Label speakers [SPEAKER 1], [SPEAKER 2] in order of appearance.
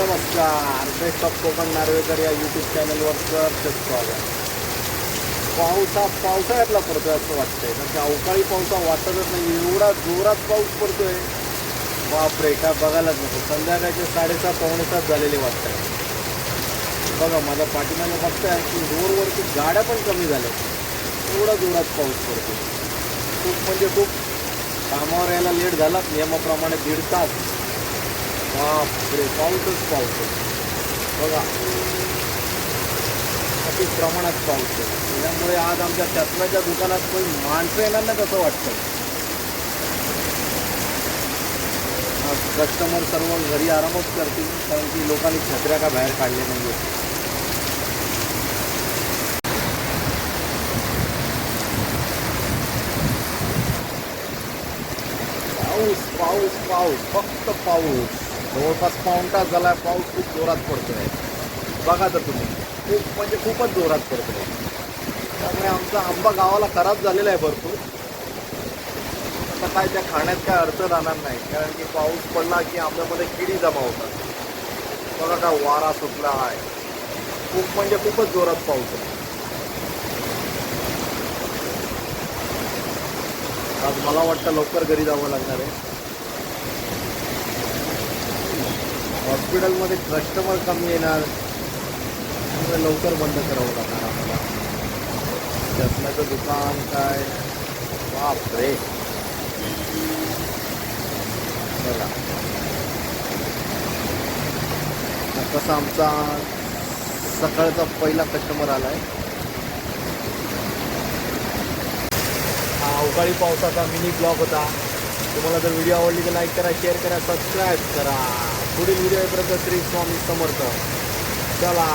[SPEAKER 1] नमस्कार. Best of Konkan Narvekar या YouTube चॅनलवर तर स्वागत. पाऊस हा पावसाळ्यातला पडतोय असं वाटतंय. कारण की अवकाळी पावसा वाटतच नाही. एवढा जोरात पाऊस पडतोय. बापरे काय बघायलाच नको. संध्याकाळचे साडेसात पावणे सात झालेले वाटतंय. बघा माझ्या पाठीमागे बघताय की रोडवरती गाड्या पण कमी झाल्या एवढा जोरात पाऊस पडतो खूप म्हणजे खूप. कामावर यायला लेट झाला नियमाप्रमाणे दीड तास. बापरे पाऊसच पाऊस बघा. अति प्रमाणात पाऊस आहे. त्याच्यामुळे आज आमच्या चष्म्याच्या दुकानात कोणी माणसं येणार नाही कसं वाटतं आज कस्टमर सर्व घरी आरामच करतील कारण की लोकांनी छत्र्या का बाहेर काढले नाही पाऊस पाऊस पाऊस. फक्त पाऊस. जवळपास पाऊण तास झाला पाऊस खूप जोरात पडतो आहे बघा तर तुम्ही. खूप म्हणजे खूपच जोरात पडतो आहे त्यामुळे आमचा आंबा गावाला खराब झालेला आहे भरपूर. आता काय त्या खाण्यात काय अर्थ राहणार नाही. कारण की पाऊस पडला की आंब्यामध्ये किडी जमा होतात. बघा काय वारा सुटला आहे. खूप म्हणजे खूपच जोरात पाऊस आहे. आज मला वाटतं लवकर घरी जावं लागणार आहे. हॉस्पिटलमध्ये कस्टमर कमी येणार. त्यामुळे लवकर बंद करावं लागणार आम्हाला चष्म्याचं दुकान काय? बाप रे बघा हा आमचा सकाळचा पहिला कस्टमर आलाय. हा अवकाळी पावसाचा मिनी ब्लॉग होता. तुम्हाला जर व्हिडिओ आवडली तर लाईक करा शेअर करा सबस्क्राईब करा. पुढील व्हिडिओ येईपर्यंत श्री स्वामी समर्थ चला